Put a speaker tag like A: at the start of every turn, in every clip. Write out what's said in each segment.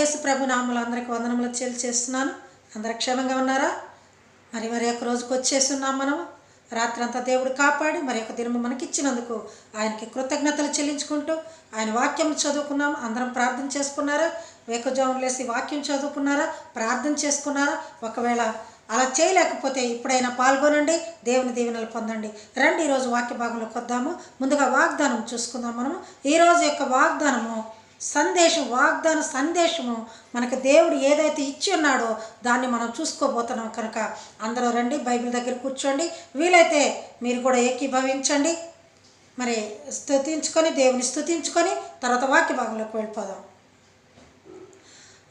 A: యేసు ప్రభు నామలు అందరికి వందనములు చేస్తున్నాను అందరు క్షేమంగా ఉన్నారా? మరి మరి ఒక రోజుకి వచ్చేస్తున్నాం మనం. రాత్రంతా దేవుడు కాపాడి మరి ఒక దినము మనకి ఇచ్చినందుకు ఆయనకి కృతజ్ఞతలు చెల్లించుకుంటూ ఆయన వాక్యం చదువుకున్నాం. అందరం ప్రార్థన చేసుకున్నారా? వేకజాములు లేసి వాక్యం చదువుకున్నారా? ప్రార్థన చేసుకున్నారా? ఒకవేళ అలా చేయలేకపోతే ఇప్పుడైనా పాల్గొనండి దేవుని దీవెనలు పొందండి. రండి ఈరోజు వాక్య భాగంలోకి వద్దాము. ముందుగా వాగ్దానం చూసుకుందాం మనము. ఈరోజు యొక్క వాగ్దానము సందేశం వాగ్దాన సందేశము మనకు దేవుడు ఏదైతే ఇచ్చి ఉన్నాడో దాన్ని మనం చూసుకోబోతున్నాం కనుక అందరూ రండి బైబిల్ దగ్గర కూర్చోండి. వీలైతే మీరు కూడా ఏకీభవించండి. మరి స్థుతించుకొని దేవుని స్థుతించుకొని తర్వాత వాక్య భాగంలోకి వెళ్ళిపోదాం.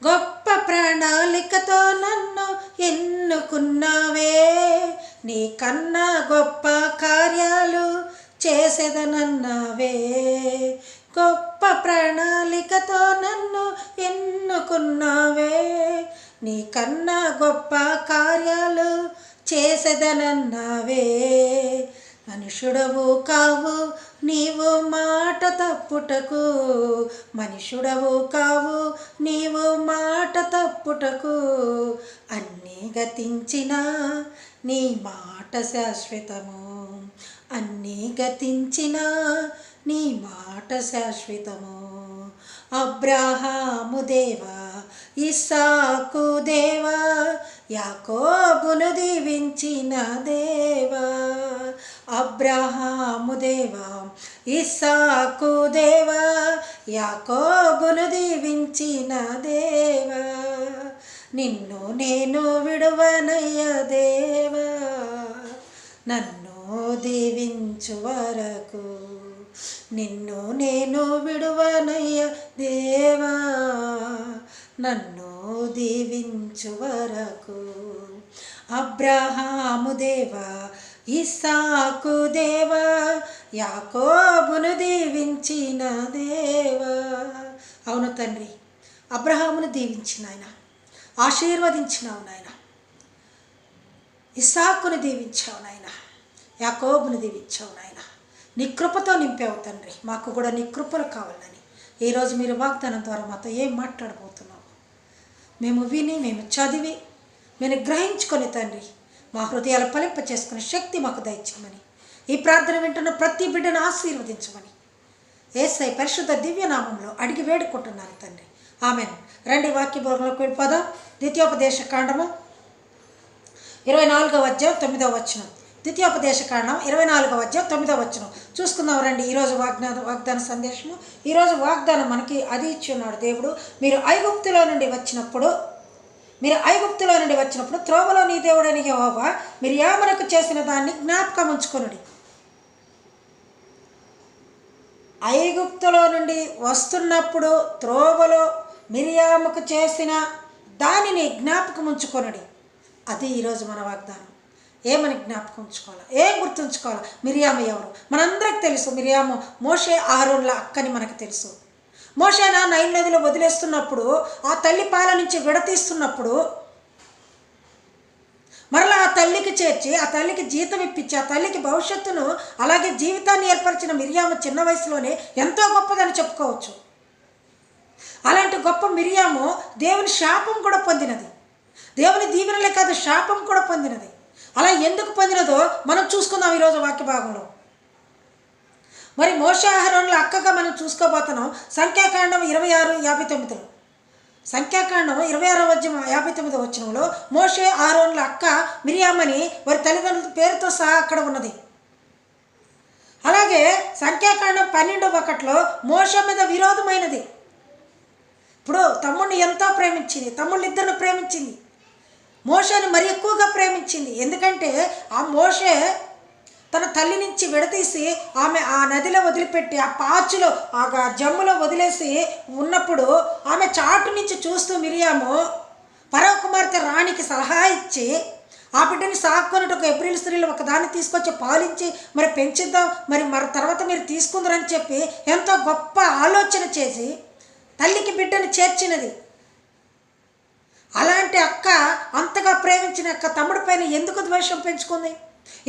A: గొప్ప ప్రణాళికతో నన్ను ఎన్నుకున్నావే. నీ కన్నా గొప్ప కార్యాలు చేసేదనన్నావే. గొప్ప ప్రణాళికతో నన్ను ఎన్నుకున్నావే? నీ కన్నా గొప్ప కార్యాలు చేసేదనన్నావే? మనుషుడవు కావు నీవు మాట తప్పుటకు. మనుషుడవు కావు నీవు మాట తప్పుటకు. అన్నీ గతించిన నీ మాట శాశ్వతము. అన్నీ గతించిన నీ మాట శాశ్వతము. అబ్రాహాము దేవా ఇస్సాకు దేవా యాకోబును దీవించిన దేవా. అబ్రహాము దేవా ఇస్సాకు దేవా యాకోబును దీవించిన దేవా. నిన్ను నేను విడువనయ్య దేవా నన్ను దీవించు వరకు. నిన్ను నేను విడువనయ్య దేవా నన్ను దీవించు వరకు. అబ్రహాము దేవా ఇస్సాకు దేవా యాకోబును దీవించిన దేవా. అవును తండ్రి అబ్రహామును దీవించిన ఆయన ఆశీర్వదించినావు నాయన. ఇస్సాకును దీవించావు నాయన యాకోబును దీవించావు నాయన. నీ కృపతో నింపావు తండ్రి. మాకు కూడా నీ కృపలు కావాలని. ఈరోజు మీరు వాగ్దానం ద్వారా మాతో ఏం మాట్లాడబోతున్నావు? మేము విని మేము చదివి మేము గ్రహించుకొని తండ్రి మా హృదయాలు ఫలింప చేసుకునే శక్తి మాకు దయచేయమని ఈ ప్రార్థన వింటున్న ప్రతి బిడ్డను ఆశీర్వదించమని ఏసై పరిశుద్ధ దివ్యనామంలో అడిగి వేడుకుంటున్నాను తండ్రి. ఆమెను. రండి వాక్య బోర్గంలోకి వెళ్ళిపోదాం. ద్వితీయోపదేశ కాండము. ఇరవై నాలుగవ అధ్యాయం తొమ్మిదవ వచనం. ద్వితీయోపదేశ కాండం ఇరవై నాలుగవ అధ్యాయం తొమ్మిదవ వచనం. చూసుకుందాం రండి. ఈరోజు వాగ్దాన వాగ్దాన సందేశము. ఈరోజు వాగ్దానం మనకి అది ఇచ్చి ఉన్నాడు దేవుడు. మీరు ఐగుప్తులో నుండి వచ్చినప్పుడు మీరు ఐగుప్తులో నుండి వచ్చినప్పుడు త్రోవలో నీ దేవుడని యహోవా మీరు యామనకు చేసిన దాన్ని జ్ఞాపకం ఉంచుకొనుడి. ఐగుప్తులో నుండి వస్తున్నప్పుడు త్రోవలో మిరియాముకు చేసిన దానిని జ్ఞాపకం ఉంచుకొనుడి. అది ఈరోజు మన వాగ్దానం. ఏమని జ్ఞాపకం ఉంచుకోవాలా? ఏం గుర్తుంచుకోవాలి? మిరియామ ఎవరు? మనందరికి తెలుసు మిరియామ మోషే ఆరోన్ల అక్కని మనకు తెలుసు. మోషేన నైన్ నదిలో వదిలేస్తున్నప్పుడు ఆ తల్లి పాల నుంచి విడతీస్తున్నప్పుడు మరలా ఆ తల్లికి చేర్చి ఆ తల్లికి జీతం ఇప్పించి ఆ తల్లికి భవిష్యత్తును అలాగే జీవితాన్ని ఏర్పరిచిన మిరియామ చిన్న వయసులోనే ఎంతో గొప్పదని చెప్పుకోవచ్చు. అలాంటి గొప్ప మిరియాము దేవుని శాపం కూడా పొందినది. దేవుని దీవెనలే కాదు శాపం కూడా పొందినది. అలా ఎందుకు పొందినదో మనం చూసుకుందాం ఈరోజు వాక్య భాగంలో. మరి మోషాహరణలో అక్కగా మనం చూసుకోబోతున్నాం. సంఖ్యాకాండం ఇరవై ఆరు యాభై తొమ్మిదిలో సంఖ్యాకాండం ఇరవై ఆరో వద్యం యాభై తొమ్మిదో వచ్చినంలో మోషే ఆరోన్ల అక్క మిరియామని వారి తల్లిదండ్రుల పేరుతో సహా అక్కడ ఉన్నది. అలాగే సంఖ్యాకాండం పన్నెండు ఒకటిలో మోష మీద విరోధమైనది. ఇప్పుడు తమ్ముడిని ఎంతో ప్రేమించింది తమ్ముళ్ళు ఇద్దరిని ప్రేమించింది. మరి ఎక్కువగా ప్రేమించింది. ఎందుకంటే ఆ మోషే తన తల్లి నుంచి విడదీసి ఆమె ఆ నదిలో వదిలిపెట్టి ఆ పాచులో ఆ జమ్ములో వదిలేసి ఉన్నప్పుడు ఆమె చాటు నుంచి చూస్తూ మిరియాము పరవ కుమార్తె రాణికి సలహా ఇచ్చి ఆ బిడ్డని సాక్కున్నట్టు ఒక ఏప్రిల్ స్త్రీలు ఒక దాన్ని తీసుకొచ్చి పాలించి మరి పెంచిద్దాం మరి మరి తర్వాత మీరు తీసుకుందరని చెప్పి ఎంతో గొప్ప ఆలోచన చేసి తల్లికి బిడ్డను చేర్చినది. అలాంటి అక్క అంతగా ప్రేమించిన అక్క తమ్ముడి పైన ఎందుకు ద్వేషం పెంచుకుంది?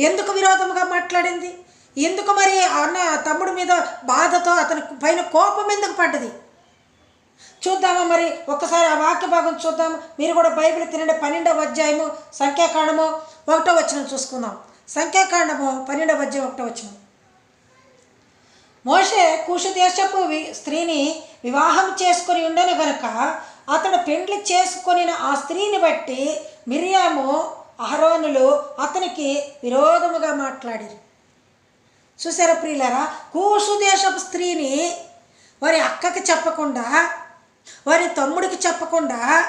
A: ఎందుకు విరోధముగా మాట్లాడింది? ఎందుకు మరి అన్న తమ్ముడి మీద బాధతో అతని పైన కోపం ఎందుకు పడ్డది? చూద్దామా మరి ఒక్కసారి ఆ వాక్య భాగం చూద్దాం మీరు కూడా బైబిల్ తినండి. పన్నెండవ అధ్యాయము సంఖ్యాకాండము ఒకటో వచ్చిన చూసుకుందాం. సంఖ్యాకాండము పన్నెండవ అధ్యాయం ఒకటో వచ్చిన మోషే కుషు దేశపు స్త్రీని వివాహం చేసుకొని ఉండను కనుక అతడు పెండ్లి చేసుకొని ఆ స్త్రీని బట్టి మిరియాము అహరోనులు అతనికి విరోధముగా మాట్లాడారు. చూసారా ప్రియులారా? కూసు దేశపు స్త్రీని వారి అక్కకి చెప్పకుండా వారి తమ్ముడికి చెప్పకుండా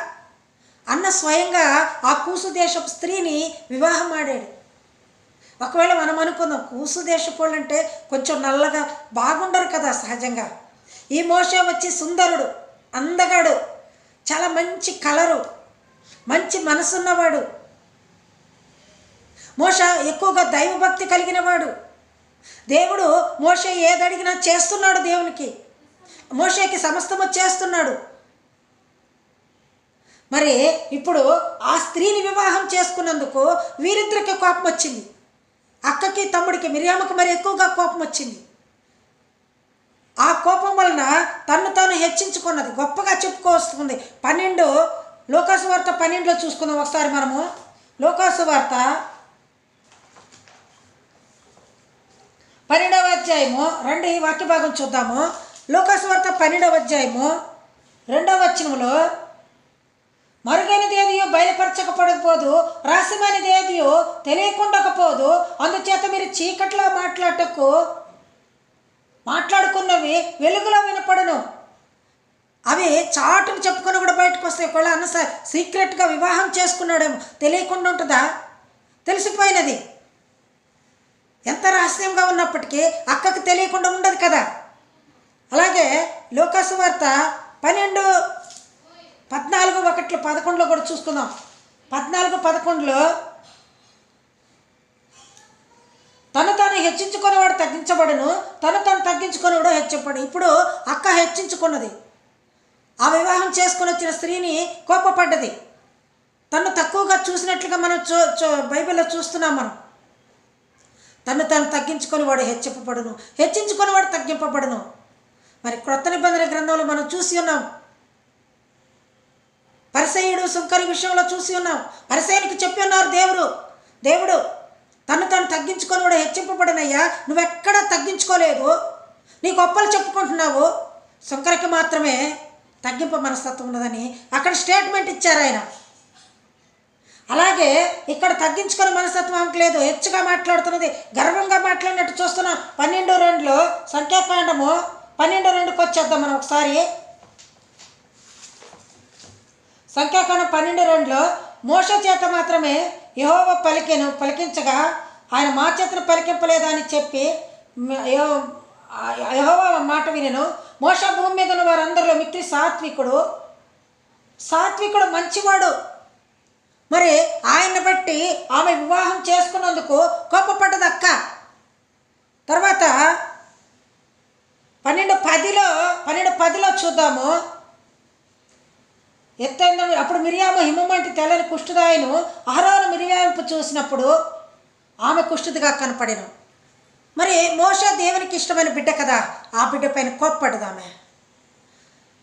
A: అన్న స్వయంగా ఆ కూసు దేశపు స్త్రీని వివాహం ఆడాడు. ఒకవేళ మనం అనుకుందాం కూసు దేశపోళ్ళు అంటే కొంచెం నల్లగా బాగుండరు కదా సహజంగా. ఈ మోసం వచ్చి సుందరుడు అందగాడు. చాలా మంచి కలరు మంచి మనసున్నవాడు. మోష ఎక్కువగా దైవభక్తి కలిగిన వాడు దేవుడు మోష ఏదడిగినా చేస్తున్నాడు దేవునికి. మోషకి సమస్తము చేస్తున్నాడు. మరి ఇప్పుడు ఆ స్త్రీని వివాహం చేసుకున్నందుకు వీరిద్దరికి కోపం వచ్చింది అక్కకి తమ్ముడికి మిరియామకి మరి ఎక్కువగా కోపం వచ్చింది కోపం వలన తను తాను హెచ్చించుకున్నది. గొప్పగా చెప్పుకోవస్తుంది. పన్నెండు లోకాసు వార్త పన్నెండులో చూసుకుందాం ఒకసారి మనము. లోకాసు వార్త పన్నెండవ అధ్యాయము. రెండు ఈ వాక్య భాగం చూద్దాము. లోకాసు వార్త పన్నెండవ అధ్యాయము. రెండవ వచనములో మరుగైనదేదియో బయలుపరచకపోకపోదు రహస్యమైనదేదియో తెలియకుండకపోదు అందుచేత మీరు చీకట్లో మాట్లాడటకు మాట్లాడుకున్నవి వెలుగులో వినపడను. అవి చాటును చెప్పుకొని కూడా బయటకు వస్తాయి. ఒకవేళ అన్న సార్ సీక్రెట్గా వివాహం చేసుకున్నాడేమో తెలియకుండా ఉంటుందా? తెలిసిపోయినది. ఎంత రహస్యంగా ఉన్నప్పటికీ అక్కకు తెలియకుండా ఉండదు కదా. అలాగే లోకాసు వార్త పన్నెండు పద్నాలుగు ఒకట్లు పదకొండులో కూడా చూసుకుందాం. పద్నాలుగు పదకొండులో తను తాను హెచ్చించుకునేవాడు తగ్గించబడును తను తను తగ్గించుకునేవాడు హెచ్చింపడు. ఇప్పుడు అక్క హెచ్చించుకున్నది. ఆ వివాహం చేసుకుని వచ్చిన స్త్రీని కోపపడ్డది. తను తక్కువగా చూసినట్లుగా మనం చూ చూ బైబిల్లో చూస్తున్నాం మనం. తను తను తగ్గించుకొని వాడు హెచ్చింపబడును హెచ్చించుకొని వాడు తగ్గింపబడును. మరి క్రొత్త నిబంధన గ్రంథంలో మనం చూసి ఉన్నాం. పరిసయుడు సుంకరి విషయంలో చూసి ఉన్నాం. పరిసయునికి చెప్పి ఉన్నారు దేవుడు. దేవుడు తను తను తగ్గించుకొని కూడా హెచ్చింపబడినయ్యా. నువ్వెక్కడా తగ్గించుకోలేదు. నీ గొప్పలు చెప్పుకుంటున్నావు. సుంకరికి మాత్రమే తగ్గింపు మనస్తత్వం ఉన్నదని అక్కడ స్టేట్మెంట్ ఇచ్చారు ఆయన. అలాగే ఇక్కడ తగ్గించుకునే మనస్తత్వం ఆమెకు లేదు. హెచ్చుగా మాట్లాడుతున్నది గర్వంగా మాట్లాడినట్టు చూస్తున్నాం. పన్నెండు రెండులో సంఖ్యాకాండము. పన్నెండు రెండుకి వచ్చేద్దాం మనం ఒకసారి. సంఖ్యాకాండం పన్నెండు రెండులో మోష చేత మాత్రమే యహోవ పలికెను పలికించగా ఆయన మా చేతను పలికింపలేదని చెప్పి యహోవ మాట వినెను. మోష భూమి మీద ఉన్న వారందరిలో మిక్కిలి సాత్వికుడు సాత్వికుడు మంచివాడు. మరి ఆయన బట్టి ఆమె వివాహం చేసుకున్నందుకు కోపపడ్డది అక్క తర్వాత పన్నెండు పదిలో పన్నెండు పదిలో చూద్దాము. ఎత్తైన అప్పుడు మిరియాము హిమమంటి తెల్లని కుష్ఠదాయను అహరోను మిరియాంపు చూసినప్పుడు ఆమె కుష్ఠుదిగా కనపడిను. మరి మోష దేవునికి ఇష్టమైన బిడ్డ కదా? ఆ బిడ్డ పైన కోప్పడ్డది ఆమె.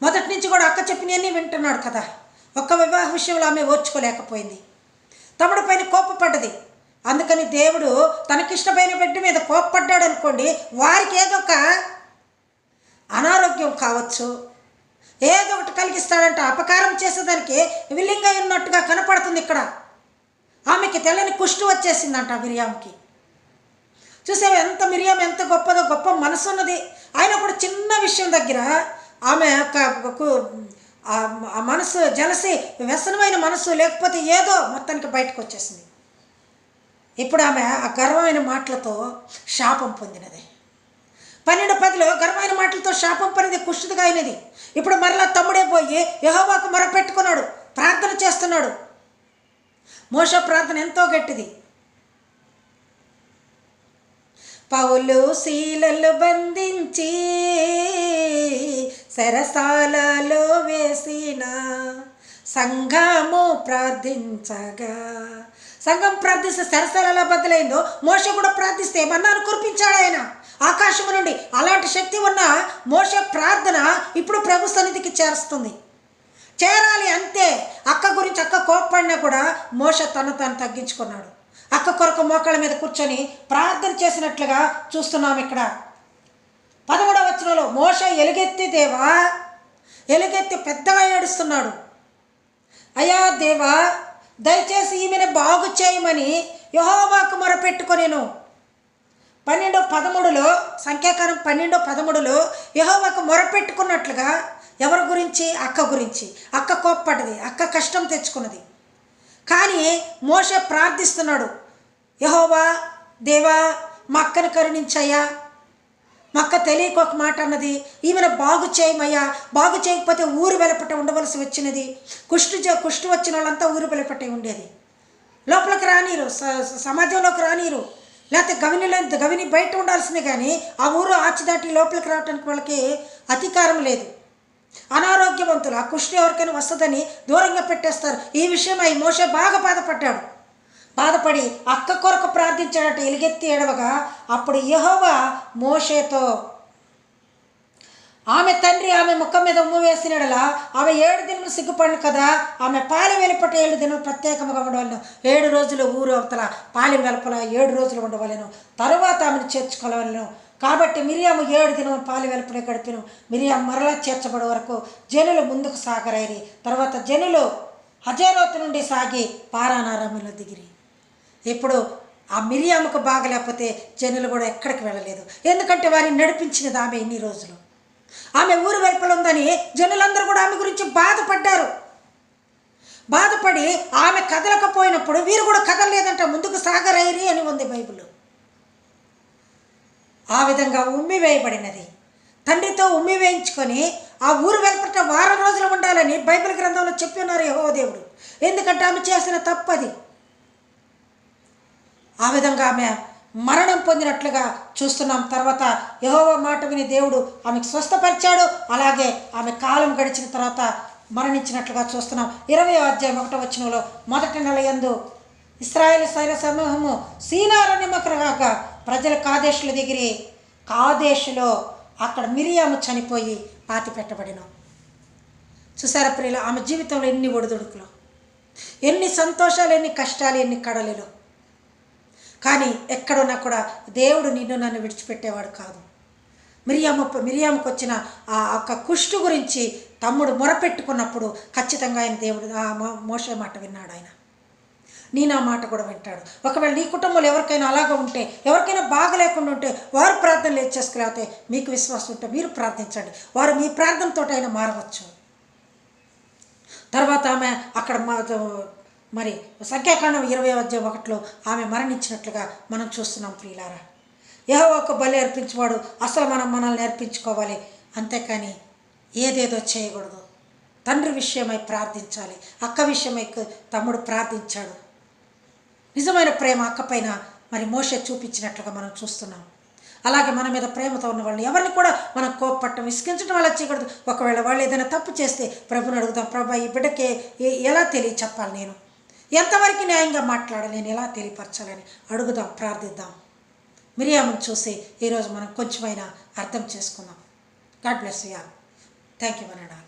A: మొదటి నుంచి కూడా అక్క చెప్పినవన్నీ వింటున్నాడు కదా? ఒక్క వివాహ విషయంలో ఆమె ఓర్చుకోలేకపోయింది. తమడు పైన కోపపడ్డది. అందుకని దేవుడు తనకిష్టమైన బిడ్డ మీద కోప్పడ్డాడు అనుకోండి వారికి ఏదో ఒక అనారోగ్యం కావచ్చు ఏదో ఒకటి కలిగిస్తాడంట. అపకారం చేసేదానికి విల్లింగ్ అయి ఉన్నట్టుగా కనపడుతుంది ఇక్కడ. ఆమెకి తెల్లని కుష్టు వచ్చేసిందంట మిరియాంకి చూసావు ఎంత మిరియాం ఎంత గొప్పదో గొప్ప మనసు ఉన్నది ఆయన కూడా చిన్న విషయం దగ్గర ఆమె ఆ ఆ మనసు జలసి వ్యసనమైన మనసు లేకపోతే ఏదో మొత్తానికి బయటకు వచ్చేసింది ఇప్పుడు ఆమె ఆ గర్వమైన మాటలతో శాపం పొందినది. పన్నెండు పదిలో గర్వమైన మాటలతో శాపం పనిది కుష్టిదిగా అయినది. ఇప్పుడు మరలా తమ్ముడే పోయి యహోవాకు మొరపెట్టుకున్నాడు. ప్రార్థన చేస్తున్నాడు. మోస ప్రార్థన ఎంతో గట్టిది. పౌలు శీలలు బంధించి సరసాలలో వేసిన సంఘము ప్రార్థించగా. సంఘం ప్రార్థిస్తే సరసాలలో బద్దలైందో మోస కూడా ప్రార్థిస్తే ఏమన్నాను కురిపించాడు ఆయన. ఆకాశము నుండి అలాంటి శక్తి ఉన్న మోస ప్రార్థన ఇప్పుడు ప్రభు సన్నిధికి చేరుస్తుంది. చేరాలి అంతే అక్క గురించి అక్క కోప్పడినా కూడా మోస తను తాను తగ్గించుకున్నాడు. అక్క కొరకు మోకాళ్ళ మీద కూర్చొని ప్రార్థన చేసినట్లుగా చూస్తున్నాం ఇక్కడ. పదమూడవ వచనంలో మోస ఎలుగెత్తి దేవా ఎలుగెత్తి పెద్దగా ఏడుస్తున్నాడు. అయ్యా దేవా దయచేసి ఈమెను బాగు చేయమని యహోవాకు మొరపెట్టుకొనేను. పన్నెండో పదమూడులో సంఖ్యాకారం పన్నెండో పదమూడులో యహోవాకు మొరపెట్టుకున్నట్లుగా ఎవరి గురించి? అక్క గురించి. అక్క కోప్పడ్డది. అక్క కష్టం తెచ్చుకున్నది. కానీ మోష ప్రార్థిస్తున్నాడు. యహోవా దేవా మా అక్కను కరుణించయ్యా. మా అక్క తెలియక ఒక మాట అన్నది ఈమెను బాగు చేయమయ్యా. బాగు చేయకపోతే ఊరు వెలపట ఉండవలసి వచ్చినది. కుష్టు జ- కుష్టు వచ్చిన వాళ్ళంతా ఊరు వెలపటే ఉండేది. లోపలికి రానీరు. స- సమాజంలోకి రానీరు. లేకపోతే గవినిలో గవిని బయట ఉండాల్సిందే కానీ ఆ ఊరు ఆచిదాటి లోపలికి రావడానికి వాళ్ళకి అధికారం లేదు. అనారోగ్యవంతులు. ఆ కుష్టి ఎవరికైనా వస్తుందని దూరంగా పెట్టేస్తారు. ఈ విషయం ఈ మోసే బాగా బాధపడ్డాడు. బాధపడి అక్క కొరకు ప్రార్థించాడట. ఎలుగెత్తి ఏడవగా అప్పుడు యహోవా మోషేతో ఆమె తండ్రి ఆమె ముఖం మీద ఉమ్ము వేసినడలా ఆమె ఏడు దినములు సిగ్గుపడిన కదా ఆమె పాలి వెలుపట ఏడు దినములు ప్రత్యేకంగా ఉండవలను. ఏడు రోజులు ఊరు అవతల పాలి వెలుపల ఏడు రోజులు ఉండవలను. తరువాత ఆమెను చేర్చుకోవలను. కాబట్టి మిరియాము ఏడు దినము పాలి వెలుపడే గడిపిను. మిరియాం మరలా చేర్చబడే వరకు జనులు ముందుకు సాగరైరి. తర్వాత జనులు హజేరోతు నుండి సాగి పారానారామంలో దిగిరి. ఇప్పుడు ఆ మిరియాముకు బాగలేకపోతే జనులు కూడా ఎక్కడికి వెళ్ళలేదు. ఎందుకంటే వారిని నడిపించినది ఆమె ఇన్ని రోజులు. ఆమె ఊరు వెలుపల ఉందని జనులందరూ కూడా ఆమె గురించి బాధపడ్డారు. బాధపడి ఆమె కదలకపోయినప్పుడు వీరు కూడా కదలలేదంట ముందుకు సాగరైరి అని ఉంది బైబిల్. ఆ విధంగా ఉమ్మి వేయబడినది. తండ్రితో ఉమ్మి వేయించుకొని ఆ ఊరు వెలుపట వారం రోజులు ఉండాలని బైబిల్ గ్రంథంలో చెప్పి ఉన్నారు యహో దేవుడు. ఎందుకంటే ఆమె చేసిన తప్పది. ఆ విధంగా ఆమె మరణం పొందినట్లుగా చూస్తున్నాం. తర్వాత యహోవ మాట విని దేవుడు ఆమెకు స్వస్థపరిచాడు. అలాగే ఆమె కాలం గడిచిన తర్వాత మరణించినట్లుగా చూస్తున్నాం. ఇరవై అధ్యాయం ఒకటో వచనంలో మొదటి నెల యందు ఇస్రాయేల్ సైర సమూహము సీనారణ్యమకరగా ప్రజల కాదేశుల దిగిరి కాదేశులో అక్కడ మిరియాము చనిపోయి పాతి పెట్టబడిన. చూసారా ప్రియులు ఆమె జీవితంలో ఎన్ని ఒడిదుడుకులు ఎన్ని సంతోషాలు ఎన్ని కష్టాలు ఎన్ని కడలిలో. కానీ ఎక్కడున్నా కూడా దేవుడు నిన్ను నన్ను విడిచిపెట్టేవాడు కాదు. మిరియాము మిరియాముకు వచ్చిన ఆ యొక్క కుష్టు గురించి తమ్ముడు మొరపెట్టుకున్నప్పుడు ఖచ్చితంగా ఆయన దేవుడు ఆ మోషే మాట విన్నాడు ఆయన. నీ నా మాట కూడా వింటాడు. ఒకవేళ నీ కుటుంబంలో ఎవరికైనా అలాగ ఉంటే ఎవరికైనా బాగా లేకుండా ఉంటే వారు ప్రార్థన లేదు మీకు విశ్వాసం ఉంటే మీరు ప్రార్థించండి. వారు మీ ప్రార్థనతో అయినా మారవచ్చు. తర్వాత ఆమె అక్కడ మా- మరి సంఖ్యాకాండం ఇరవై అధ్యాయం ఒకటిలో ఆమె మరణించినట్లుగా మనం చూస్తున్నాం ప్రియులారా. ఏవో ఒక బలి అర్పించేవాడు అసలు మనం మనల్ని నేర్పించుకోవాలి అంతేకాని ఏదేదో చేయకూడదు. తండ్రి విషయమై ప్రార్థించాలి. అక్క విషయమై తమ్ముడు ప్రార్థించాడు. నిజమైన ప్రేమ అక్కపైన మరి మోస చూపించినట్లుగా మనం చూస్తున్నాం. అలాగే మన మీద ప్రేమతో ఉన్న వాళ్ళని ఎవరిని కూడా మనం కోప్పట్టం విసిగించడం అలా చేయకూడదు. ఒకవేళ వాళ్ళు ఏదైనా తప్పు చేస్తే ప్రభుని అడుగుదాం. ప్రభా ఈ బిడ్డకి ఏ- ఎలా తెలియ చెప్పాలి నేను? ఎంతవరకు న్యాయంగా మాట్లాడాలి నేను ఎలా తెలియపరచాలని అడుగుదాం ప్రార్థిద్దాం. మిరియామును చూసి ఈరోజు మనం కొంచెమైనా అర్థం చేసుకుందాం. God bless you thank you మనడా